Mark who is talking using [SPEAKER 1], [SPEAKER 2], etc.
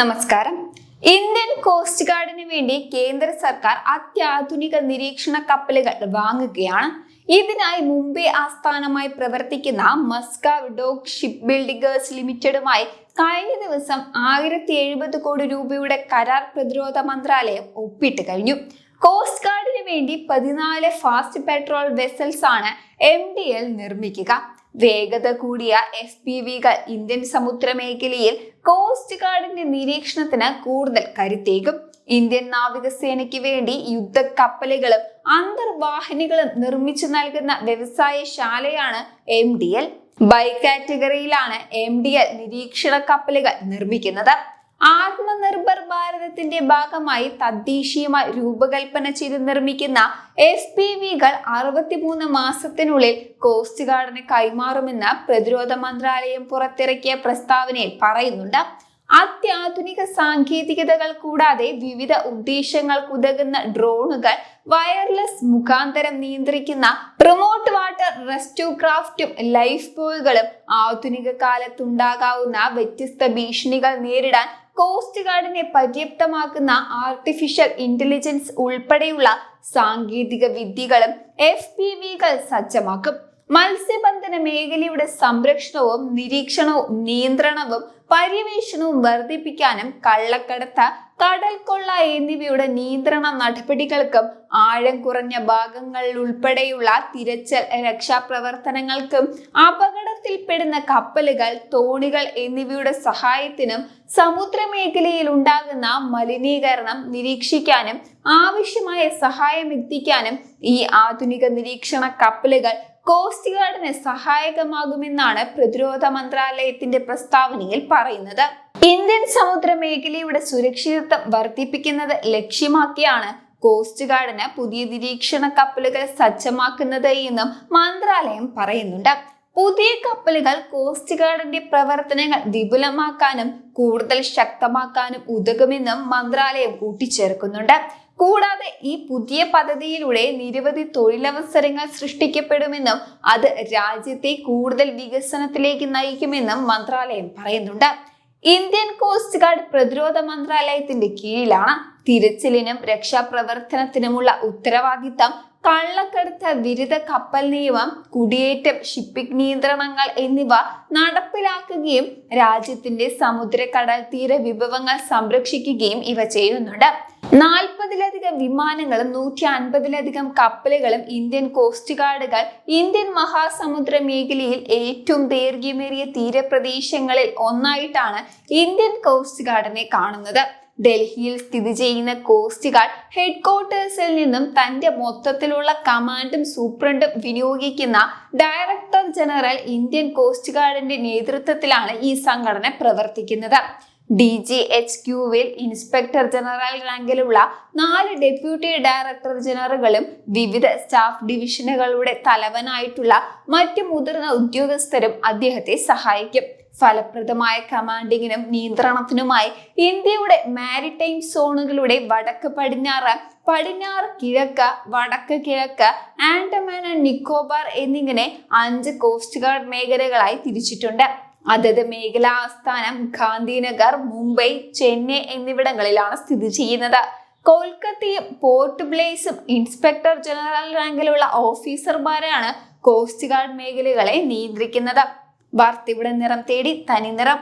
[SPEAKER 1] നമസ്കാരം. Indian coast ഗാർഡിന് വേണ്ടി കേന്ദ്ര സർക്കാർ അത്യാധുനിക നിരീക്ഷണ കപ്പലുകൾ വാങ്ങുകയാണ്. ഇതിനായി മുംബൈ ആസ്ഥാനമായി പ്രവർത്തിക്കുന്ന മസ്കാവ് ഡോഗ് ഷിപ്പ് ബിൽഡിംഗേഴ്സ് ലിമിറ്റഡുമായി കഴിഞ്ഞ ദിവസം ആയിരത്തി എഴുപത് കോടി രൂപയുടെ കരാർ പ്രതിരോധ മന്ത്രാലയം ഒപ്പിട്ട് കഴിഞ്ഞു. കോസ്റ്റ് ഗാർഡിന് വേണ്ടി പതിനാല് ഫാസ്റ്റ് പെട്രോൾ വെസൽസ് ആണ് എം ഡി എൽ നിർമ്മിക്കുക. വേഗത കൂടിയ എഫ് പി വികൾ ഇന്ത്യൻ സമുദ്രമേഖലയിൽ കോസ്റ്റ് ഗാർഡിന്റെ നിരീക്ഷണത്തിന് കൂടുതൽ കരുത്തേകും. ഇന്ത്യൻ നാവികസേനയ്ക്ക് വേണ്ടി യുദ്ധ കപ്പലുകളും അന്തർവാഹിനികളും നിർമ്മിച്ചു നൽകുന്ന വ്യവസായശാലയാണ് എം ഡി എൽ ബൈ കാറ്റഗറിയിലാണ് എം ഡി എൽ നിരീക്ഷണ കപ്പലുകൾ നിർമ്മിക്കുന്നത്. ആത്മനിർഭർ ഭാരതത്തിന്റെ ഭാഗമായി തദ്ദേശീയമായി രൂപകൽപ്പന ചെയ്ത് നിർമ്മിക്കുന്ന എഫ് പി വികൾ അറുപത്തിമൂന്ന് മാസത്തിനുള്ളിൽ കോസ്റ്റ് ഗാർഡിന് കൈമാറുമെന്ന് പ്രതിരോധ മന്ത്രാലയം പുറത്തിറക്കിയ പ്രസ്താവനയിൽ പറയുന്നുണ്ട്. അത്യാധുനിക സാങ്കേതികതകൾ കൂടാതെ വിവിധ ഉദ്ദേശങ്ങൾക്കുതകുന്ന ഡ്രോണുകൾ വയർലെസ് മുഖാന്തരം നിയന്ത്രിക്കുന്ന റിമോട്ട് വാട്ടർ റെസ്ക്യൂ ക്രാഫ്റ്റും ലൈഫ് ബോയ്കളും ആധുനിക കാലത്തുണ്ടാകാവുന്ന വ്യത്യസ്ത ഭീഷണികൾ നേരിടാൻ കോസ്റ്റ് ഗാർഡിനെ പര്യാപ്തമാക്കുന്ന ആർട്ടിഫിഷ്യൽ ഇന്റലിജൻസ് ഉൾപ്പെടെയുള്ള സാങ്കേതിക വിദ്യകളും എഫ് പി വികൾ സജ്ജമാക്കും. മത്സ്യബന്ധന മേഖലയുടെ സംരക്ഷണവും നിരീക്ഷണവും നിയന്ത്രണവും പര്യവേഷണവും വർദ്ധിപ്പിക്കാനും കള്ളക്കടത്ത് കടൽ കൊള്ള എന്നിവയുടെ നിയന്ത്രണ നടപടികൾക്കും ആഴം കുറഞ്ഞ ഭാഗങ്ങളിൽ ഉൾപ്പെടെയുള്ള തിരച്ചിൽ രക്ഷാപ്രവർത്തനങ്ങൾക്കും അപകടത്തിൽപ്പെടുന്ന കപ്പലുകൾ തോണികൾ എന്നിവയുടെ സഹായത്തിനും സമുദ്രമേഖലയിൽ ഉണ്ടാകുന്ന മലിനീകരണം നിരീക്ഷിക്കാനും ആവശ്യമായ സഹായം എത്തിക്കാനും ഈ ആധുനിക നിരീക്ഷണ കപ്പലുകൾ കോസ്റ്റ് ഗാർഡിന് സഹായകമാകുമെന്നാണ് പ്രതിരോധ മന്ത്രാലയത്തിന്റെ പ്രസ്താവനയിൽ പറയുന്നത്. ഇന്ത്യൻ സമുദ്ര മേഖലയുടെ സുരക്ഷിതത്വം വർദ്ധിപ്പിക്കുന്നത് ലക്ഷ്യമാക്കിയാണ് കോസ്റ്റ് ഗാർഡിന് പുതിയ നിരീക്ഷണ കപ്പലുകൾ സജ്ജമാക്കുന്നത് എന്നും മന്ത്രാലയം പറയുന്നുണ്ട്. പുതിയ കപ്പലുകൾ കോസ്റ്റ് ഗാർഡിന്റെ പ്രവർത്തനങ്ങൾ വിപുലമാക്കാനും കൂടുതൽ ശക്തമാക്കാനും ഉതകുമെന്നും മന്ത്രാലയം കൂട്ടിച്ചേർക്കുന്നുണ്ട്. കൂടാതെ ഈ പുതിയ പദ്ധതിയിലൂടെ നിരവധി തൊഴിലവസരങ്ങൾ സൃഷ്ടിക്കപ്പെടുമെന്നും അത് രാജ്യത്തെ കൂടുതൽ വികസനത്തിലേക്ക് നയിക്കുമെന്നും മന്ത്രാലയം പറയുന്നുണ്ട്. ഇന്ത്യൻ കോസ്റ്റ് ഗാർഡ് പ്രതിരോധ മന്ത്രാലയത്തിന്റെ കീഴിലാണ് തിരച്ചിലിനും രക്ഷാപ്രവർത്തനത്തിനുമുള്ള ഉത്തരവാദിത്തം കള്ളക്കടത്ത് വിരുദ്ധ കപ്പൽ നിയമം കുടിയേറ്റം ഷിപ്പിംഗ് നിയന്ത്രണങ്ങൾ എന്നിവ നടപ്പിലാക്കുകയും രാജ്യത്തിന്റെ സമുദ്ര കടൽ തീര വിഭവങ്ങൾ സംരക്ഷിക്കുകയും ഇവ ചെയ്യുന്നുണ്ട്. നാൽപ്പതിലധികം വിമാനങ്ങളും നൂറ്റി അൻപതിലധികം കപ്പലുകളും ഇന്ത്യൻ കോസ്റ്റ് ഗാർഡുകൾ ഇന്ത്യൻ മഹാസമുദ്ര മേഖലയിൽ ഏറ്റവും ദൈർഘ്യമേറിയ തീരപ്രദേശങ്ങളിൽ ഒന്നായിട്ടാണ് ഇന്ത്യൻ കോസ്റ്റ് ഗാർഡിനെ കാണുന്നത്. ഡൽഹിയിൽ സ്ഥിതി ചെയ്യുന്ന കോസ്റ്റ് ഗാർഡ് ഹെഡ്ക്വാർട്ടേഴ്സിൽ നിന്നും തന്റെ മൊത്തത്തിലുള്ള കമാൻഡും സൂപ്രണ്ടും വിനിയോഗിക്കുന്ന ഡയറക്ടർ ജനറൽ ഇന്ത്യൻ കോസ്റ്റ് ഗാർഡിന്റെ നേതൃത്വത്തിലാണ് ഈ സംഘടന പ്രവർത്തിക്കുന്നത്. ഡി ജി എച്ച് ക്യൂവിൽ ഇൻസ്പെക്ടർ ജനറൽ റാങ്കിലുള്ള നാല് ഡെപ്യൂട്ടി ഡയറക്ടർ ജനറലുകളും വിവിധ സ്റ്റാഫ് ഡിവിഷനുകളുടെ തലവനായിട്ടുള്ള മറ്റ് മുതിർന്ന ഉദ്യോഗസ്ഥരും അദ്ദേഹത്തെ സഹായിക്കും. ഫലപ്രദമായ കമാൻഡിങ്ങിനും നിയന്ത്രണത്തിനുമായി ഇന്ത്യയുടെ മാരിടൈം സോണുകളുടെ വടക്ക് പടിഞ്ഞാറ് പടിഞ്ഞാറ് കിഴക്ക് വടക്ക് കിഴക്ക് ആൻഡമാൻ ആൻഡ് നിക്കോബാർ എന്നിങ്ങനെ അഞ്ച് കോസ്റ്റ് ഗാർഡ് മേഖലകളായി തിരിച്ചിട്ടുണ്ട്. അതത് മേഖലാ ആസ്ഥാനം ഗാന്ധിനഗർ മുംബൈ ചെന്നൈ എന്നിവിടങ്ങളിലാണ് സ്ഥിതി ചെയ്യുന്നത്. കൊൽക്കത്തയും പോർട്ട് ബ്ലേസും ഇൻസ്പെക്ടർ ജനറൽ റാങ്കിലുള്ള ഓഫീസർമാരാണ് കോസ്റ്റ് ഗാർഡ് മേഖലകളെ നിയന്ത്രിക്കുന്നത്. വാർത്തയുടെ നിറം തേടി തനി നിറം.